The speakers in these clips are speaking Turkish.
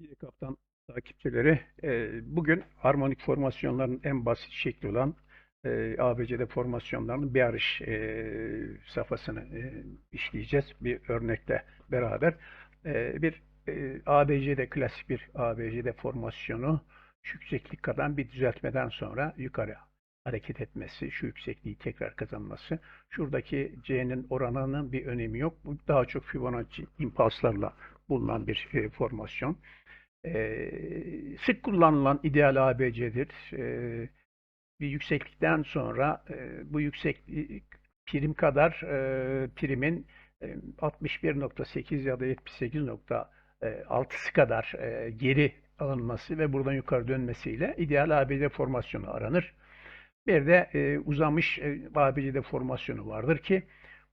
İyi kaptan takipçileri, e, bugün harmonik formasyonların en basit şekli olan e, ABCD formasyonlarının bir arış e, safhasını işleyeceğiz bir örnekle beraber. Bir ABCD klasik bir ABCD formasyonu şu yükseklik kadar bir düzeltmeden sonra yukarı hareket etmesi, şu yüksekliği tekrar kazanması. Şuradaki C'nin oranının bir önemi yok. Bu daha çok Fibonacci impulslarla bulunan bir e, formasyon. E, sık kullanılan ideal ABC'dir. E, bir yükseklikten sonra e, bu yükseklik prim kadar e, primin e, 61.8 ya da 78.6'sı kadar e, geri alınması ve buradan yukarı dönmesiyle ideal ABCD formasyonu aranır. Bir de e, uzamış e, ABCD formasyonu vardır ki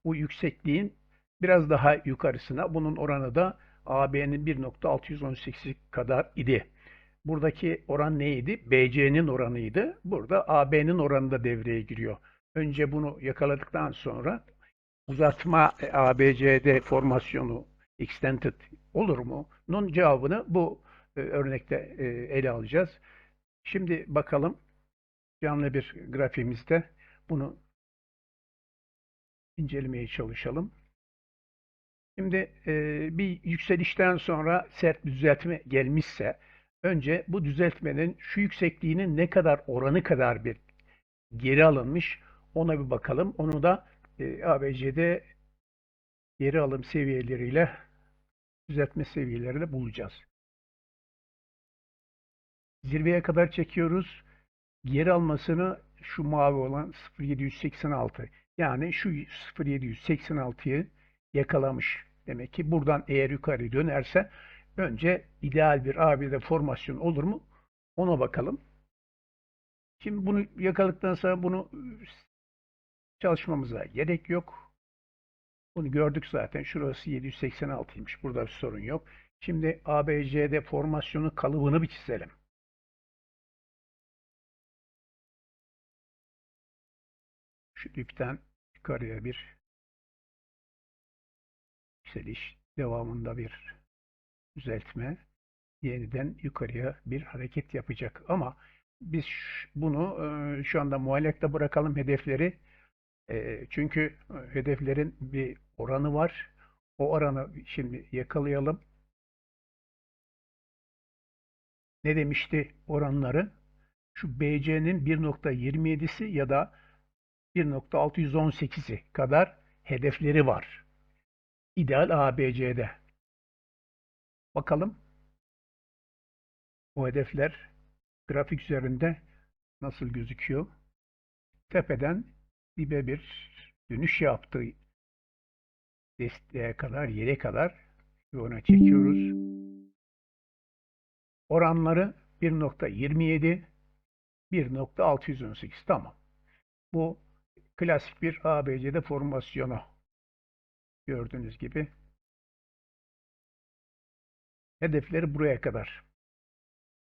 bu yüksekliğin biraz daha yukarısına bunun oranı da AB'nin 1.618 kadar idi. Buradaki oran neydi? BC'nin oranıydı. Burada AB'nin oranı da devreye giriyor. Önce bunu yakaladıktan sonra uzatma e, ABCD formasyonu extended olur mu? Nun cevabını bu e, örnekte e, ele alacağız. Şimdi bakalım canlı bir grafiğimizde bunu incelemeye çalışalım. Şimdi e, bir yükselişten sonra sert bir düzeltme gelmişse önce bu düzeltmenin şu yüksekliğinin ne kadar oranı kadar bir geri alınmış ona bir bakalım. Onu da e, ABC'de geri alım seviyeleriyle düzeltme seviyeleriyle bulacağız. Zirveye kadar çekiyoruz. Geri almasını şu mavi olan 0786 yani şu 0786'yı yakalamış. Demek ki buradan eğer yukarı dönerse önce ideal bir ABD formasyon olur mu? Ona bakalım. Şimdi bunu yakaladıktan sonra bunu çalışmamıza gerek yok. Bunu gördük zaten. Şurası 786'ymış. Burada bir sorun yok. Şimdi ABCD formasyonu kalıbını bir çizelim. Şu dipten yukarıya bir yükseliş, devamında bir düzeltme, yeniden yukarıya bir hareket yapacak. Ama biz bunu e, şu anda muallakta bırakalım hedefleri. E, çünkü hedeflerin bir oranı var. O oranı şimdi yakalayalım. Ne demişti oranları? Şu BC'nin 1.27'si ya da 1.618'i kadar hedefleri var. İdeal ABC'de. Bakalım o hedefler grafik üzerinde nasıl gözüküyor? Tepeden dibe bir dönüş yaptı. Desteğe kadar, yere kadar ona çekiyoruz. Oranları 1.27 1.618 tamam. Bu klasik bir ABC'de formasyonu. Gördüğünüz gibi. Hedefleri buraya kadar.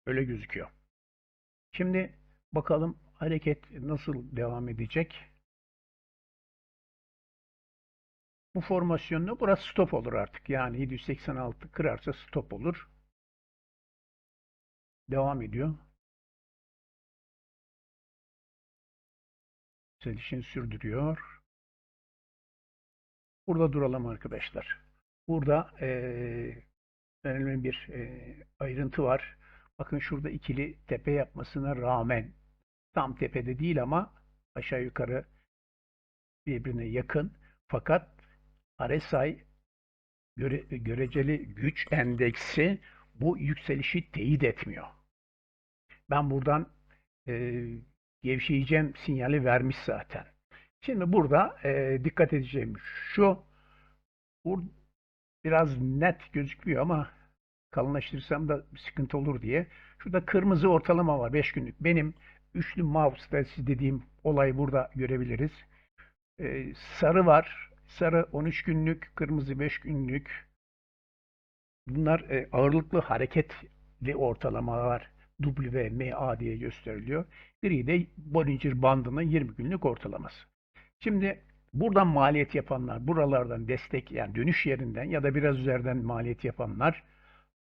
Öyle gözüküyor. Şimdi bakalım hareket nasıl devam edecek. Bu formasyonla burası stop olur artık. Yani 786 kırarsa stop olur. Devam ediyor. Yükselişini sürdürüyor. Burada duralım arkadaşlar. Burada e, önemli bir e, ayrıntı var. Bakın şurada ikili tepe yapmasına rağmen tam tepede değil ama aşağı yukarı birbirine yakın. Fakat RSI göre, göreceli güç endeksi bu yükselişi teyit etmiyor. Ben buradan e, gevşeyeceğim sinyali vermiş zaten. Şimdi burada e, dikkat edeceğim şu bu biraz net gözükmüyor ama kalınlaştırsam da sıkıntı olur diye. Şurada kırmızı ortalama var 5 günlük. Benim üçlü mouse dediğim olayı burada görebiliriz. E, sarı var. Sarı 13 günlük, kırmızı 5 günlük. Bunlar e, ağırlıklı hareketli ortalamalar. WMA diye gösteriliyor. Gri de Bollinger bandının 20 günlük ortalaması. Şimdi buradan maliyet yapanlar, buralardan destek yani dönüş yerinden ya da biraz üzerden maliyet yapanlar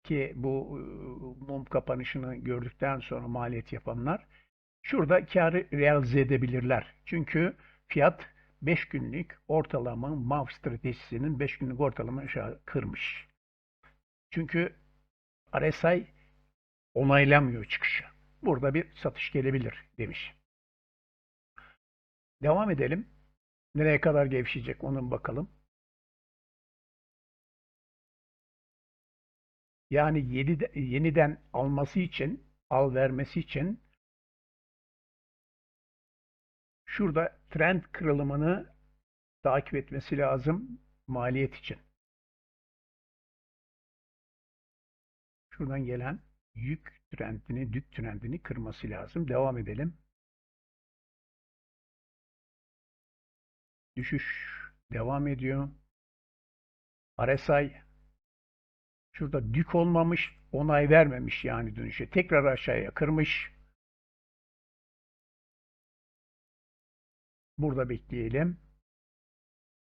ki bu e, mum kapanışını gördükten sonra maliyet yapanlar şurada karı realize edebilirler. Çünkü fiyat 5 günlük ortalama MAV stratejisinin 5 günlük ortalama aşağı kırmış. Çünkü RSI onaylamıyor çıkışı. Burada bir satış gelebilir demiş. Devam edelim. Nereye kadar gevşeyecek onun bakalım. Yani yeni, yeniden alması için, al vermesi için şurada trend kırılımını takip etmesi lazım maliyet için. Şuradan gelen yük trendini, dük trendini kırması lazım. Devam edelim. Düşüş devam ediyor. RSI şurada dük olmamış, onay vermemiş yani dönüşe. Tekrar aşağıya kırmış. Burada bekleyelim.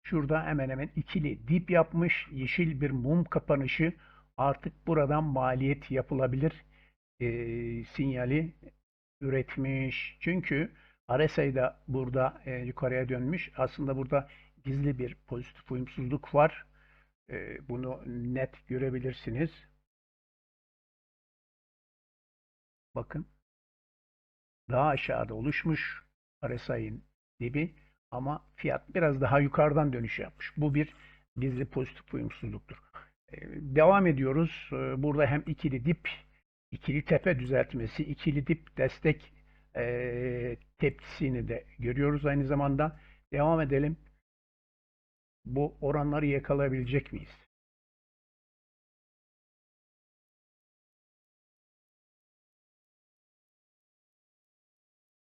Şurada hemen hemen ikili dip yapmış. Yeşil bir mum kapanışı. Artık buradan maliyet yapılabilir e, sinyali üretmiş. Çünkü RSI da burada e, yukarıya dönmüş. Aslında burada gizli bir pozitif uyumsuzluk var. E, bunu net görebilirsiniz. Bakın. Daha aşağıda oluşmuş RSI'nin dibi ama fiyat biraz daha yukarıdan dönüş yapmış. Bu bir gizli pozitif uyumsuzluktur. E, devam ediyoruz. E, burada hem ikili dip ikili tepe düzeltmesi, ikili dip destek e, tepkisini de görüyoruz aynı zamanda. Devam edelim. Bu oranları yakalayabilecek miyiz?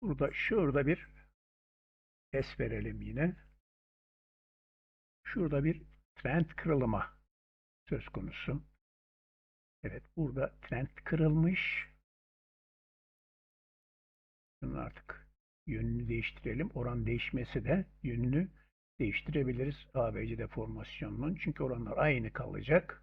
Burada şurada bir es verelim yine. Şurada bir trend kırılma söz konusu. Evet burada trend kırılmış. Bunun artık yönünü değiştirelim. Oran değişmesi de yönünü değiştirebiliriz ABC deformasyonunun. Çünkü oranlar aynı kalacak.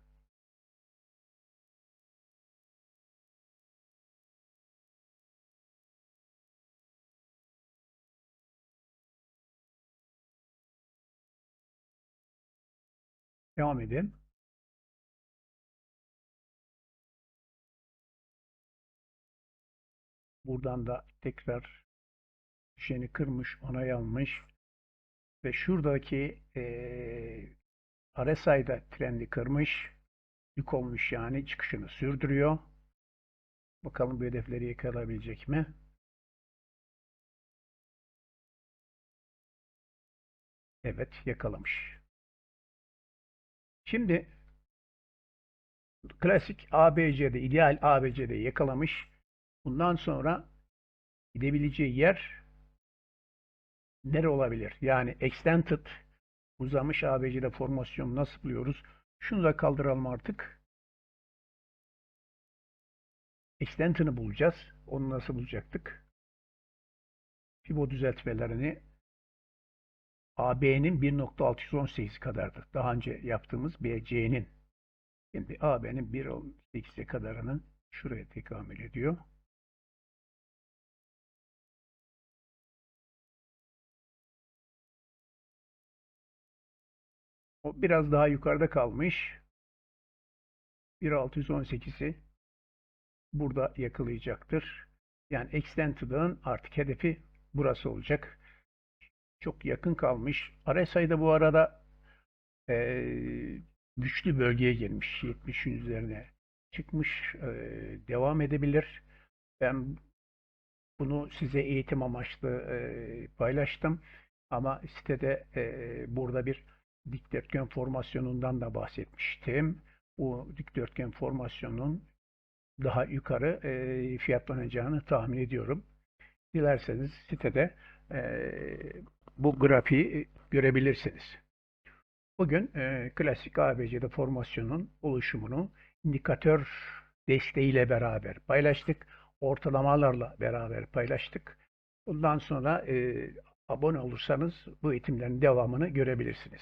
Devam edelim. Buradan da tekrar düşeni kırmış, onay almış. Ve şuradaki e, RSI'da trendi kırmış. Yük olmuş yani çıkışını sürdürüyor. Bakalım bu hedefleri yakalayabilecek mi? Evet yakalamış. Şimdi klasik ABC'de, ideal ABC'de yakalamış. Bundan sonra gidebileceği yer nere olabilir? Yani extended uzamış ABC'de formasyon nasıl buluyoruz? Şunu da kaldıralım artık. Extended'ını bulacağız. Onu nasıl bulacaktık? Fibo düzeltmelerini AB'nin 1.618 kadardı. Daha önce yaptığımız BC'nin. Şimdi AB'nin 1.18'e kadarını şuraya tekamül ediyor. O biraz daha yukarıda kalmış. 1.618'i burada yakalayacaktır. Yani Extended'ın artık hedefi burası olacak. Çok yakın kalmış. RSI'de bu arada e, güçlü bölgeye girmiş. 70'in üzerine çıkmış. E, devam edebilir. Ben bunu size eğitim amaçlı e, paylaştım. Ama sitede e, burada bir dikdörtgen formasyonundan da bahsetmiştim. Bu dikdörtgen formasyonun daha yukarı e, fiyatlanacağını tahmin ediyorum. Dilerseniz sitede e, bu grafiği görebilirsiniz. Bugün e, klasik ABC'de formasyonun oluşumunu indikatör desteğiyle beraber paylaştık. Ortalamalarla beraber paylaştık. Bundan sonra e, abone olursanız bu eğitimlerin devamını görebilirsiniz.